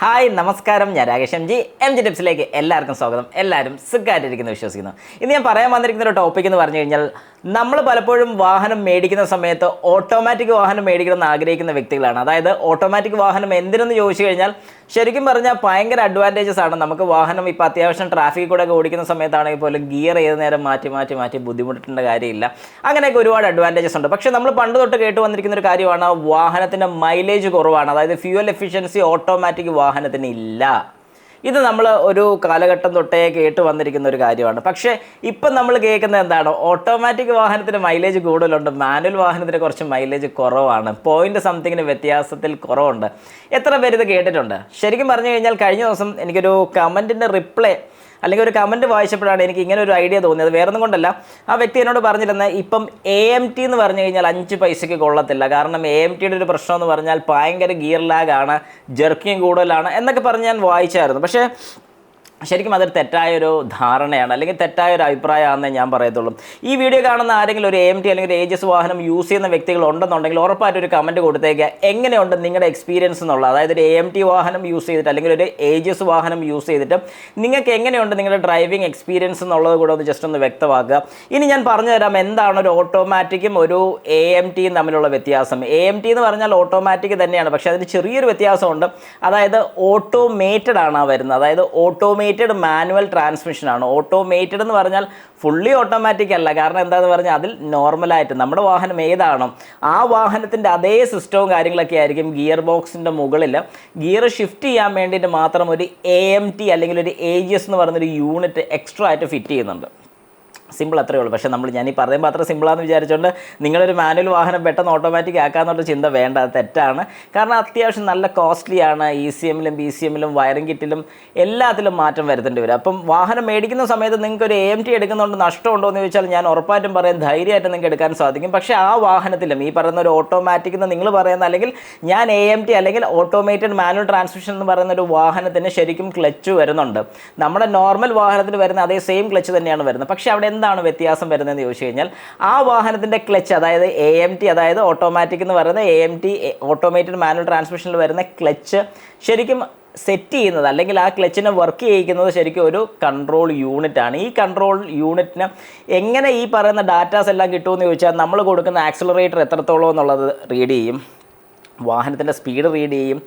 Hi നമസ്കാരം. ഞാൻ Rakesh M G. M G ടിപ്സിലേക്ക് എല്ലാവർക്കും സ്വാഗതം. എല്ലാവരും സുഖമായിട്ടിരിക്കുന്നു വിശ്വസിക്കുന്നു. ഇന്ന് ഞാൻ പറയാൻ വന്നിരിക്കുന്ന ഒരു ടോപ്പിക് എന്ന് പറഞ്ഞു കഴിഞ്ഞാൽ നമ്മൾ പലപ്പോഴും വാഹനം മേടിക്കുന്ന സമയത്ത് ഓട്ടോമാറ്റിക് വാഹനം മേടിക്കണം എന്ന് ആഗ്രഹിക്കുന്ന വ്യക്തികളാണ്. അതായത് ഓട്ടോമാറ്റിക് വാഹനം എന്തിനെന്ന് ചോദിച്ചു കഴിഞ്ഞാൽ ശരിക്കും പറഞ്ഞാൽ ഭയങ്കര അഡ്വാന്റേജസ് ആണ്. നമുക്ക് വാഹനം ഇപ്പോൾ അത്യാവശ്യം ട്രാഫിക്കിൽ കൂടെ ഓടിക്കുന്ന സമയത്താണെങ്കിൽ പോലും ഗിയർ ഏത് നേരം മാറ്റി മാറ്റി മാറ്റി ബുദ്ധിമുട്ടേണ്ട കാര്യമില്ല. അങ്ങനെയൊക്കെ ഒരുപാട് അഡ്വാന്റേജസ് ഉണ്ട്. പക്ഷേ നമ്മൾ പണ്ട് തൊട്ട് കേട്ട് വന്നിരിക്കുന്ന ഒരു കാര്യമാണ് വാഹനത്തിന്റെ മൈലേജ് കുറവാണ്. അതായത് ഫ്യൂവൽ എഫിഷ്യൻസി ഓട്ടോമാറ്റിക് വാഹനത്തിന് ഇല്ല. ഇത് നമ്മൾ ഒരു കാലഘട്ടം തൊട്ടേ കേട്ട് വന്നിരിക്കുന്ന ഒരു കാര്യമാണ്. പക്ഷേ ഇപ്പം നമ്മൾ കേൾക്കുന്നത് എന്താണ്? ഓട്ടോമാറ്റിക് വാഹനത്തിന് മൈലേജ് കൂടുതലുണ്ട്. മാനുവൽ വാഹനത്തിന് കുറച്ച് മൈലേജ് കുറവാണ്. പോയിന്റ് സംതിങ്ങിന് വ്യത്യാസത്തിൽ കുറവുണ്ട്. എത്ര പേര് ഇത് കേട്ടിട്ടുണ്ട്? ശരിക്കും പറഞ്ഞു കഴിഞ്ഞാൽ കഴിഞ്ഞ ദിവസം എനിക്കൊരു കമന്റിന്റെ റിപ്ലൈ അല്ലെങ്കിൽ ഒരു കമന്റ് വായിച്ചപ്പോഴാണ് എനിക്ക് ഇങ്ങനെ ഒരു ഐഡിയ തോന്നിയത്. വേറെ ഒന്നും കൊണ്ടല്ല. ആ വ്യക്തി എന്നോട് പറഞ്ഞിരുന്നത് ഇപ്പം എ എം ടി എന്ന് പറഞ്ഞു കഴിഞ്ഞാൽ അഞ്ച് പൈസയ്ക്ക് കൊള്ളത്തില്ല. കാരണം എ എം ടിയുടെ ഒരു പ്രശ്നം എന്ന് പറഞ്ഞാൽ ഭയങ്കര ഗിയർ ലാഗാണ് ജെർക്കിങ് കൂടുതലാണ് എന്നൊക്കെ പറഞ്ഞ് ഞാൻ വായിച്ചായിരുന്നു. പക്ഷേ പക്ഷേ ശരിക്കും അതൊരു തെറ്റായൊരു ധാരണയാണ് അല്ലെങ്കിൽ തെറ്റായൊരു അഭിപ്രായമാണെന്നേ ഞാൻ പറയത്തുള്ളൂ. ഈ വീഡിയോ കാണുന്ന ആരെങ്കിലും ഒരു എം ടി അല്ലെങ്കിൽ ഒരു ഏജസ് വാഹനം യൂസ് ചെയ്യുന്ന വ്യക്തികൾ ഉണ്ടെന്നുണ്ടെങ്കിൽ ഉറപ്പായിട്ട് ഒരു കമന്റ് കൊടുത്തേക്കുക എങ്ങനെയുണ്ട് നിങ്ങളുടെ എക്സ്പീരിയൻസ് എന്നുള്ളത്? അതായത് ഒരു എം ടി വാഹനം യൂസ് ചെയ്തിട്ട് അല്ലെങ്കിൽ ഒരു ഏജസ് വാഹനം യൂസ് ചെയ്തിട്ട് നിങ്ങൾക്ക് എങ്ങനെയുണ്ട് നിങ്ങളുടെ ഡ്രൈവിംഗ് എക്സ്പീരിയൻസ് എന്നുള്ളത് കൂടെ ഒന്ന് ജസ്റ്റ് ഒന്ന് വ്യക്തമാക്കുക. ഇനി ഞാൻ പറഞ്ഞു തരാം എന്താണ് ഒരു ഓട്ടോമാറ്റിക്കും ഒരു എ എം ടിയും തമ്മിലുള്ള വ്യത്യാസം. എ എം ടി എന്ന് പറഞ്ഞാൽ ഓട്ടോമാറ്റിക് തന്നെയാണ് പക്ഷേ അതിന് ചെറിയൊരു വ്യത്യാസമുണ്ട്. അതായത് ഓട്ടോമേറ്റഡ് ആണ് വരുന്നത്. അതായത് ഓട്ടോമേറ്റഡ് മാനുവൽ ട്രാൻസ്മിഷൻ ആണ്. ഓട്ടോമേറ്റഡ് എന്ന് പറഞ്ഞാൽ ഫുള്ളി ഓട്ടോമാറ്റിക് അല്ല. കാരണം എന്താണെന്ന് പറഞ്ഞാൽ അതിൽ നോർമലായിട്ട് നമ്മുടെ വാഹനം ഏതാണോ ആ വാഹനത്തിന്റെ അതേ സിസ്റ്റവും കാര്യങ്ങളൊക്കെ ആയിരിക്കും ഗിയർ ബോക്സിന്റെ മുകളിൽ. ഗിയർ ഷിഫ്റ്റ് ചെയ്യാൻ വേണ്ടിയിട്ട് മാത്രം ഒരു എ എം ടി അല്ലെങ്കിൽ ഒരു എ ജി എസ് എന്ന് പറയുന്നൊരു യൂണിറ്റ് എക്സ്ട്രാ ആയിട്ട് ഫിറ്റ് ചെയ്യുന്നുണ്ട്. സിമ്പിൾ അത്രേ ഉള്ളൂ. പക്ഷേ നമ്മൾ ഞാൻ ഈ പറയുമ്പോൾ അത്ര സിമ്പിളാന്ന് വിചാരിച്ചുകൊണ്ട് നിങ്ങളൊരു മാനുവൽ വാഹനം പെട്ടെന്ന് ഓട്ടോമാറ്റിക് ആക്കാന്നുള്ള ചിന്ത വേണ്ട. അത് തെറ്റാണ്. കാരണം അത്യാവശ്യം നല്ല കോസ്റ്റ്ലി ആണ്. ഇ സി എമ്മിലും ബി സി എമ്മിലും വയറിംഗ് കിറ്റിലും എല്ലാത്തിലും മാറ്റം വരുത്തേണ്ടി വരും. അപ്പം വാഹനം മേടിക്കുന്ന സമയത്ത് നിങ്ങൾക്ക് ഒരു എ ടി എടുക്കുന്നുണ്ട് നഷ്ടമുണ്ടോ എന്ന് ചോദിച്ചാൽ ഞാൻ ഉറപ്പായിട്ടും പറയും ധൈര്യമായിട്ട് നിങ്ങൾക്ക് എടുക്കാൻ സാധിക്കും. പക്ഷേ ആ വാഹനത്തിലും ഈ പറയുന്ന ഒരു ഓട്ടോമാറ്റിക് എന്ന് നിങ്ങൾ പറയുന്ന അല്ലെങ്കിൽ ഞാൻ എ എം ടി അല്ലെങ്കിൽ ഓട്ടോമേറ്റഡ് മാനുവൽ ട്രാൻസ്മിഷൻ എന്ന് പറയുന്ന ഒരു വാഹനത്തിന് ശരിക്കും ക്ലച്ച് വരുന്നുണ്ട്. നമ്മുടെ നോർമൽ വാഹനത്തിൽ വരുന്ന അതേ സെയിം ക്ലച്ച് തന്നെയാണ് വരുന്നത്. പക്ഷേ അവിടെ എന്താണ് വ്യത്യാസം വരുന്നതെന്ന് ചോദിച്ചു കഴിഞ്ഞാൽ ആ വാഹനത്തിന്റെ ക്ലച്ച് അതായത് എ എം ടി അതായത് ഓട്ടോമാറ്റിക് എന്ന് പറയുന്ന A M T automated manual ട്രാൻസ്മിഷനിൽ വരുന്ന ക്ലച്ച് ശരിക്കും സെറ്റ് ചെയ്യുന്നത് അല്ലെങ്കിൽ ആ ക്ലച്ചിനെ വർക്ക് ചെയ്യിക്കുന്നത് ശരിക്കും ഒരു കൺട്രോൾ യൂണിറ്റ് ആണ്. ഈ കൺട്രോൾ യൂണിറ്റിന് എങ്ങനെ ഈ പറയുന്ന ഡാറ്റാസ് എല്ലാം കിട്ടുമെന്ന് ചോദിച്ചാൽ നമ്മൾ കൊടുക്കുന്ന ആക്സിലറേറ്റർ എത്രത്തോളം എന്നുള്ളത് റീഡ് ചെയ്യും വാഹനത്തിന്റെ സ്പീഡ് റീഡ് ചെയ്യും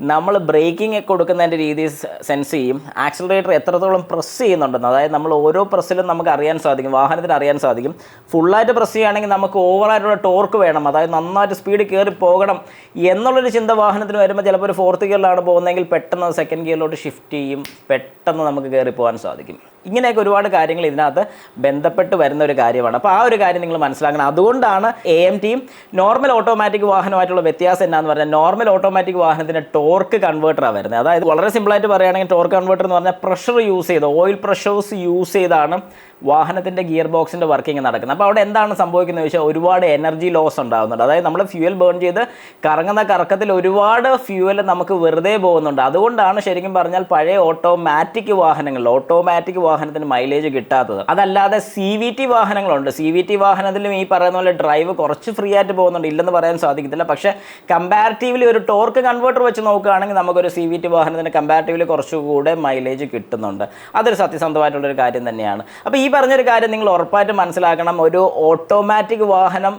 നമ്മൾ ബ്രേക്കിംഗ് കൊടുക്കുന്നതിന്റെ രീതി സെൻസ് ചെയ്യും. ആക്സിലറേറ്റർ എത്രത്തോളം പ്രസ് ചെയ്യുന്നുണ്ടെന്ന്. അതായത് നമ്മൾ ഓരോ പ്രസ്സിലും നമുക്ക് അറിയാൻ സാധിക്കും. വാഹനത്തിന് അറിയാൻ സാധിക്കും. ഫുള്ളായിട്ട് പ്രസ് ചെയ്യുകയാണെങ്കിൽ നമുക്ക് ഓവറായിട്ടുള്ള ടോർക്ക് വേണം. അതായത് നന്നായിട്ട് സ്പീഡ് കയറി പോകണം എന്നുള്ളൊരു ചിന്ത വാഹനത്തിന് വരുമ്പോൾ ചിലപ്പോൾ ഒരു ഫോർത്ത് ഗിയറിലാണ് പോകുന്നതെങ്കിൽ പെട്ടെന്ന് സെക്കൻഡ് ഗിയറിലോട്ട് ഷിഫ്റ്റ് ചെയ്യും. പെട്ടെന്ന് നമുക്ക് കയറി പോകാൻ സാധിക്കും. ഇങ്ങനെയൊക്കെ ഒരുപാട് കാര്യങ്ങൾ ഇതിനകത്ത് ബന്ധപ്പെട്ട് വരുന്ന ഒരു കാര്യമാണ്. അപ്പോൾ ആ ഒരു കാര്യം നിങ്ങൾ മനസ്സിലാക്കണം. അതുകൊണ്ടാണ് എ എം ടിയും നോർമൽ ഓട്ടോമാറ്റിക് വാഹനമായിട്ടുള്ള വ്യത്യാസം എന്നാന്ന് പറഞ്ഞാൽ നോർമൽ ഓട്ടോമാറ്റിക് വാഹനത്തിന് ടോർക്ക് കൺവേർട്ടറാണ് വരുന്നത്. അതായത് വളരെ സിമ്പിളായിട്ട് പറയുകയാണെങ്കിൽ ടോർക്ക് കൺവേർട്ടർ എന്ന് പറഞ്ഞാൽ പ്രഷർ യൂസ് ചെയ്ത് ഓയിൽ പ്രഷേഴ്സ് യൂസ് ചെയ്താണ് വാഹനത്തിന്റെ ഗിയർ ബോക്സിന്റെ വർക്കിംഗ് നടക്കുന്നത്. അപ്പോൾ അവിടെ എന്താണ് സംഭവിക്കുന്നത് വെച്ചാൽ ഒരുപാട് എനർജി ലോസ് ഉണ്ടാകുന്നുണ്ട്. അതായത് നമ്മൾ ഫ്യൂവൽ ബേൺ ചെയ്ത് കറങ്ങുന്ന കറക്കത്തിൽ ഒരുപാട് ഫ്യൂവൽ നമുക്ക് വെറുതെ പോകുന്നുണ്ട്. അതുകൊണ്ടാണ് ശരിക്കും പറഞ്ഞാൽ പഴയ ഓട്ടോമാറ്റിക് വാഹനങ്ങൾ ഓട്ടോമാറ്റിക് വാഹനത്തിന് മൈലേജ് കിട്ടാത്തത്. അതല്ലാതെ സി വി ടി വാഹനങ്ങളുണ്ട്. സി വി ടി വാഹനത്തിലും ഈ പറയുന്ന പോലെ ഡ്രൈവ് കുറച്ച് ഫ്രീ ആയിട്ട് പോകുന്നുണ്ട്. ഇല്ലെന്ന് പറയാൻ സാധിക്കത്തില്ല. പക്ഷേ കമ്പാരിറ്റീവ്ലി ഒരു ടോർക്ക് കൺവേർട്ടർ വെച്ച് നോക്കുകയാണെങ്കിൽ നമുക്കൊരു സി വി ടി വാഹനത്തിന് കമ്പാരിറ്റീവ്ലി കുറച്ചുകൂടെ മൈലേജ് കിട്ടുന്നുണ്ട്. അതൊരു സത്യസന്ധമായിട്ടുള്ളൊരു കാര്യം തന്നെയാണ്. അപ്പോൾ ഈ പറഞ്ഞൊരു കാര്യം നിങ്ങൾ ഉറപ്പായിട്ട് മനസ്സിലാക്കണം. ഒരു ഓട്ടോമാറ്റിക് വാഹനം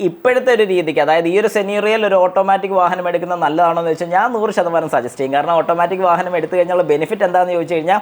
ഇപ്പോഴത്തെ ഒരു രീതിക്ക് അതായത് ഈ ഒരു സെനീറിയൽ ഒരു ഓട്ടോമാറ്റിക് വാഹനം എടുക്കുന്നത് നല്ലതാണോ എന്ന് വെച്ചാൽ ഞാൻ നൂറ് ശതമാനം സജസ്റ്റ് ചെയ്യും. കാരണം ഓട്ടോമാറ്റിക് വാഹനം എടുത്തു കഴിഞ്ഞാൽ ബെനിഫിറ്റ് എന്താണെന്ന് ചോദിച്ചു കഴിഞ്ഞാൽ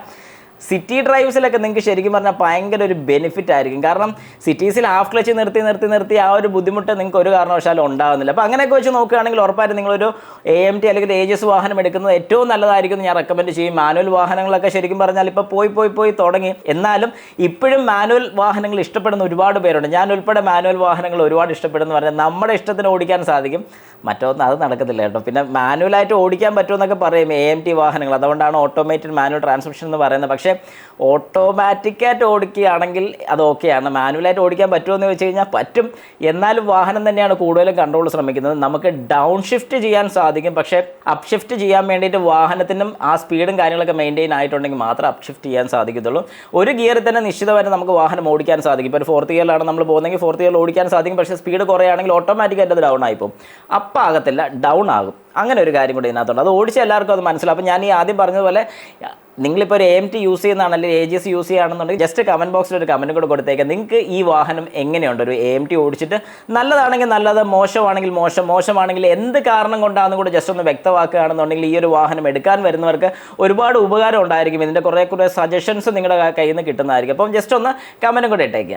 സിറ്റി ഡ്രൈവ്സിലൊക്കെ നിങ്ങൾക്ക് ശരിക്കും പറഞ്ഞാൽ ഭയങ്കര ഒരു ബെനിഫിറ്റ് ആയിരിക്കും. കാരണം സിറ്റീസിൽ ഹാഫ് ക്ലച്ച് നിർത്തി നിർത്തി നിർത്തി ആ ഒരു ബുദ്ധിമുട്ട് നിങ്ങൾക്ക് ഒരു കാരണവശാലും ഉണ്ടാകുന്നില്ല അപ്പോൾ അങ്ങനെയൊക്കെ വെച്ച് നോക്കുകയാണെങ്കിൽ ഉറപ്പായിട്ടും നിങ്ങളൊരു എ എം ടി അല്ലെങ്കിൽ ഏജസ് വാഹനം എടുക്കുന്നത് ഏറ്റവും നല്ലതായിരിക്കും ഞാൻ റെക്കമെൻഡ് ചെയ്യും. മാനുവൽ വാഹനങ്ങളൊക്കെ ശരിക്കും പറഞ്ഞാൽ ഇപ്പോൾ പോയി പോയി പോയി തുടങ്ങി. എന്നാലും ഇപ്പോഴും മാനുവൽ വാഹനങ്ങൾ ഇഷ്ടപ്പെടുന്ന ഒരുപാട് പേരുണ്ട്. ഞാൻ ഉൾപ്പെടെ മാനുവൽ വാഹനങ്ങൾ ഒരുപാട് ഇഷ്ടപ്പെടുന്ന പറഞ്ഞാൽ നമ്മുടെ ഇഷ്ടത്തിന് ഓടിക്കാൻ സാധിക്കും. മറ്റൊന്നും അത് നടക്കത്തില്ല കേട്ടോ. പിന്നെ മാനുവലായിട്ട് ഓടിക്കാൻ പറ്റുമെന്നൊക്കെ പറയും എ എം ടി വാഹനങ്ങൾ. അതുകൊണ്ടാണ് ഓട്ടോമേറ്റഡ് മാനുവൽ ട്രാൻസ്മിഷൻ എന്ന് പറയുന്നത്. പക്ഷേ പക്ഷേ ഓട്ടോമാറ്റിക്കായിട്ട് ഓടിക്കുകയാണെങ്കിൽ അത് ഓക്കെയാണ് മാനുവലായിട്ട് ഓടിക്കാൻ പറ്റുമോ എന്ന് വെച്ച് കഴിഞ്ഞാൽ പറ്റും. എന്നാലും വാഹനം തന്നെയാണ് കൂടുതലും കൺട്രോൾ ശ്രമിക്കുന്നത്. നമുക്ക് ഡൗൺ ഷിഫ്റ്റ് ചെയ്യാൻ സാധിക്കും. പക്ഷേ അപ് ഷിഫ്റ്റ് ചെയ്യാൻ വേണ്ടിയിട്ട് വാഹനത്തിനും ആ സ്പീഡും കാര്യങ്ങളൊക്കെ മെയിന്റെയിൻ ആയിട്ടുണ്ടെങ്കിൽ മാത്രമേ അപ് ഷിഫ്റ്റ് ചെയ്യാൻ സാധിക്കത്തുള്ളൂ. ഒരു ഗിയറിൽ തന്നെ നിശ്ചിതമായിട്ട് നമുക്ക് വാഹനം ഓടിക്കാൻ സാധിക്കും. ഇപ്പോൾ ഒരു ഫോർത്ത് ഗിയറിലാണ് നമ്മൾ പോകുന്നതെങ്കിൽ ഫോർത്ത് ഗിയറിൽ ഓടിക്കാൻ സാധിക്കും. പക്ഷേ സ്പീഡ് കുറയുകയാണെങ്കിൽ ഓട്ടോമാറ്റിക്കായിട്ട് അത് ഡൗൺ ആയിപ്പോൾ അപ്പം ആകത്തില്ല ഡൗൺ ആകും. അങ്ങനെ ഒരു കാര്യം കൂടി ഇതിനകത്തുണ്ട്. അത് ഓടിച്ച എല്ലാവർക്കും അത് മനസ്സിലാവും. ഞാൻ ഈ ആദ്യം പറഞ്ഞതുപോലെ നിങ്ങളിപ്പോൾ ഒരു എം ടി യൂസ് ചെയ്യുന്നതാണ് അല്ലെങ്കിൽ എ ജി എസ് യൂസ് ചെയ്യുകയാണെന്നുണ്ടെങ്കിൽ ജസ്റ്റ് കമന്റ് ബോക്സിൽ ഒരു കമന്റ് കൂടെ കൊടുത്തേക്കാം. നിങ്ങൾക്ക് ഈ വാഹനം എങ്ങനെയുണ്ട്? ഒരു എം ടി ഓടിച്ചിട്ട് നല്ലതാണെങ്കിൽ നല്ലത് മോശമാണെങ്കിൽ മോശം മോശമാണെങ്കിൽ എന്ത് കാരണം കൊണ്ടാണെന്ന് കൂടെ ജസ്റ്റ് ഒന്ന് വ്യക്തമാക്കുകയാണെന്നുണ്ടെങ്കിൽ ഈ ഒരു വാഹനം എടുക്കാൻ വരുന്നവർക്ക് ഒരുപാട് ഉപകാരം ഉണ്ടായിരിക്കും. ഇതിന്റെ കുറേ കുറേ സജഷൻസ് നിങ്ങളുടെ കയ്യിൽ നിന്ന് കിട്ടുന്നതായിരിക്കും. അപ്പം ജസ്റ്റ് ഒന്ന് കമന്റും കൂടെ ഇട്ടേക്കുക